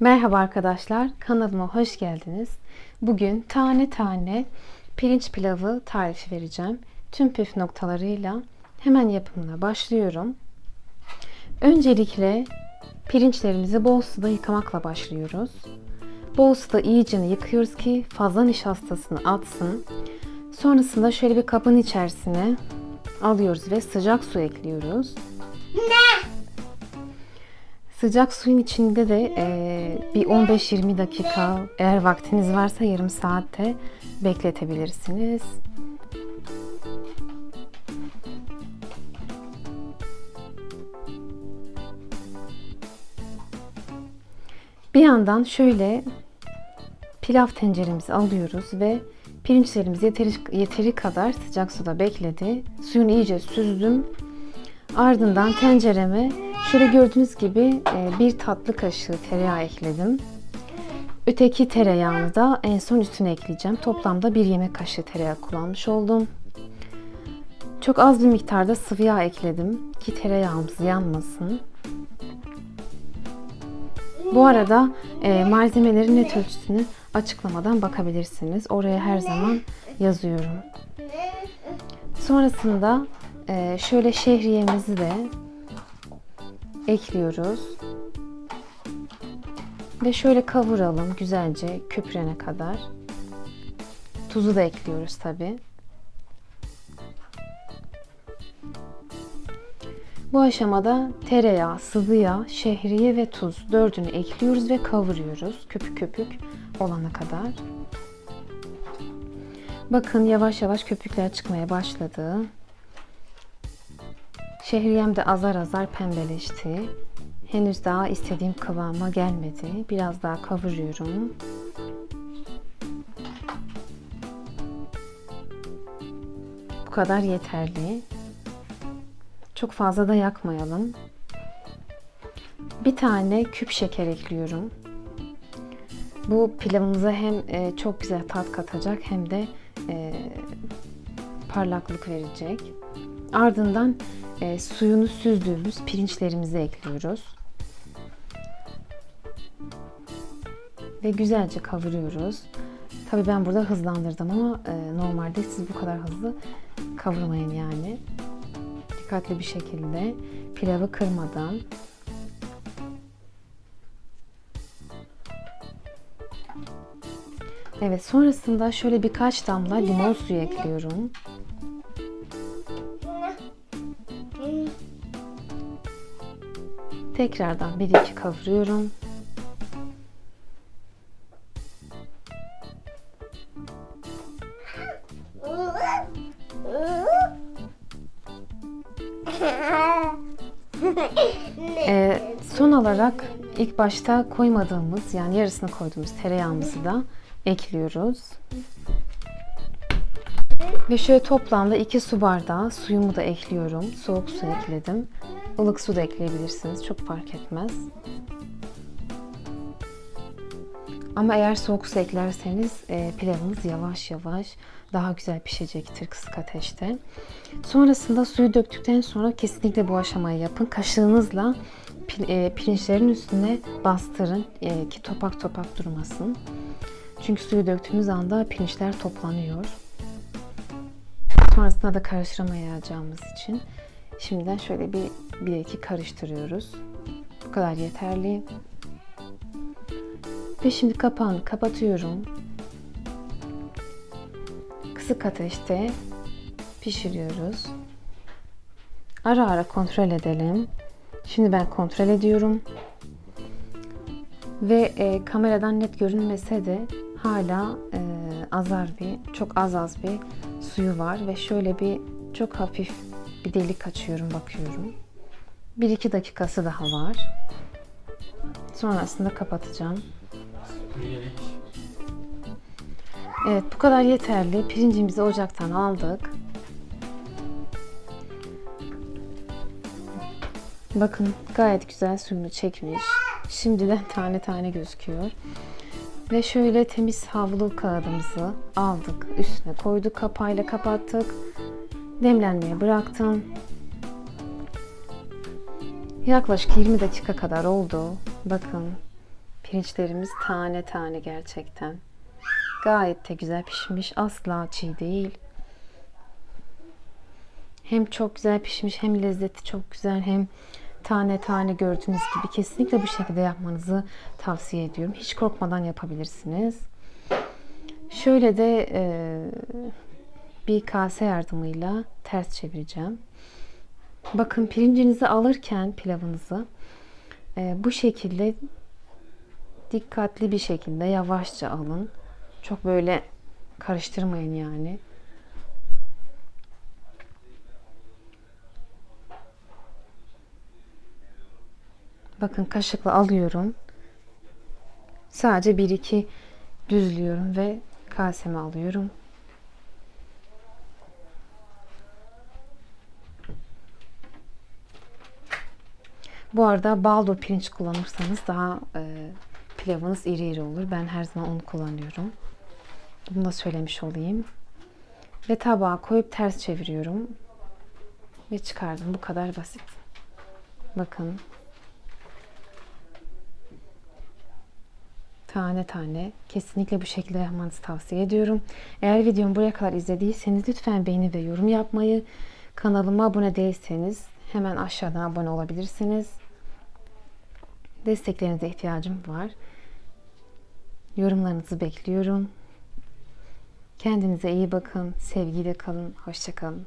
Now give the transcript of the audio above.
Merhaba arkadaşlar, kanalıma hoş geldiniz. Bugün tane tane pirinç pilavı tarifi vereceğim. Tüm püf noktalarıyla hemen yapımına başlıyorum. Öncelikle pirinçlerimizi bol suda yıkamakla başlıyoruz. Bol suda iyice yıkıyoruz ki fazla nişastasını atsın. Sonrasında şöyle bir kabın içerisine alıyoruz ve sıcak su ekliyoruz. Sıcak suyun içinde de e, bir 15-20 dakika eğer vaktiniz varsa yarım saatte bekletebilirsiniz. Bir yandan şöyle pilav tenceremizi alıyoruz ve pirinçlerimiz yeteri, yeteri kadar sıcak suda bekledi. Suyunu iyice süzdüm. Ardından tencereme şöyle gördüğünüz gibi e, bir tatlı kaşığı tereyağı ekledim. Öteki tereyağını da en son üstüne ekleyeceğim. Toplamda bir yemek kaşığı tereyağı kullanmış oldum. Çok az bir miktarda sıvı yağ ekledim ki tereyağımız yanmasın. Bu arada e, malzemelerin net ölçüsünü açıklamadan bakabilirsiniz. Oraya her zaman yazıyorum. Sonrasında e, şöyle şehriyemizi de ekliyoruz. Ve şöyle kavuralım güzelce köpürene kadar. Tuzu da ekliyoruz tabi. Bu aşamada tereyağı, sıvı yağ, şehriye ve tuz dördünü ekliyoruz ve kavuruyoruz köpük köpük olana kadar. Bakın yavaş yavaş köpükler çıkmaya başladı. Şehriyem de azar azar pembeleşti. Henüz daha istediğim kıvama gelmedi. Biraz daha kavuruyorum. Bu kadar yeterli. Çok fazla da yakmayalım. Bir tane küp şeker ekliyorum. Bu pilavımıza hem e, çok güzel tat katacak hem de e, parlaklık verecek. Ardından e, suyunu süzdüğümüz pirinçlerimizi ekliyoruz. Ve güzelce kavuruyoruz. Tabi ben burada hızlandırdım ama e, normalde siz bu kadar hızlı kavurmayın yani. Dikkatli bir şekilde pilavı kırmadan Evet sonrasında şöyle birkaç damla limon suyu ekliyorum. Tekrardan bir iki kavuruyorum. Ee, son olarak ilk başta koymadığımız yani yarısını koyduğumuz tereyağımızı da ekliyoruz. Ve şöyle toplamda 2 su bardağı suyumu da ekliyorum. Soğuk su ekledim. Ilık su da ekleyebilirsiniz. Çok fark etmez. Ama eğer soğuk su eklerseniz e, pilavınız yavaş yavaş daha güzel pişecektir kısık ateşte. Sonrasında suyu döktükten sonra kesinlikle bu aşamayı yapın. Kaşığınızla e, pirinçlerin üstüne bastırın e, ki topak topak durmasın. Çünkü suyu döktüğümüz anda pirinçler toplanıyor. Sonrasında da karıştıramayacağımız için şimdiden şöyle bir, bir iki karıştırıyoruz. Bu kadar yeterli. Ve şimdi kapağını kapatıyorum. Kısık ateşte pişiriyoruz. Ara ara kontrol edelim. Şimdi ben kontrol ediyorum. Ve e, kameradan net görünmese de hala e, azar bir, çok az az bir suyu var ve şöyle bir çok hafif bir delik açıyorum, bakıyorum. 1-2 dakikası daha var. Sonrasında kapatacağım. Evet bu kadar yeterli. Pirincimizi ocaktan aldık. Bakın gayet güzel suyunu çekmiş. Şimdiden tane tane gözüküyor. Ve şöyle temiz havlu kağıdımızı aldık. Üstüne koyduk. Kapağıyla kapattık. Demlenmeye bıraktım. Yaklaşık 20 dakika kadar oldu. Bakın Pirinçlerimiz tane tane gerçekten. Gayet de güzel pişmiş. Asla çiğ değil. Hem çok güzel pişmiş hem lezzeti çok güzel hem tane tane gördüğünüz gibi kesinlikle bu şekilde yapmanızı tavsiye ediyorum. Hiç korkmadan yapabilirsiniz. Şöyle de e, bir kase yardımıyla ters çevireceğim. Bakın pirincinizi alırken pilavınızı e, bu şekilde dikkatli bir şekilde yavaşça alın. Çok böyle karıştırmayın yani. Bakın kaşıkla alıyorum. Sadece bir iki düzlüyorum ve kaseme alıyorum. Bu arada baldo pirinç kullanırsanız daha e, pilavınız iri iri olur. Ben her zaman onu kullanıyorum. Bunu da söylemiş olayım. Ve tabağa koyup ters çeviriyorum. Ve çıkardım. Bu kadar basit. Bakın. Tane tane. Kesinlikle bu şekilde yapmanızı tavsiye ediyorum. Eğer videomu buraya kadar izlediyseniz lütfen beğeni ve yorum yapmayı, kanalıma abone değilseniz hemen aşağıdan abone olabilirsiniz. Desteklerinize ihtiyacım var. Yorumlarınızı bekliyorum. Kendinize iyi bakın. Sevgiyle kalın. Hoşçakalın.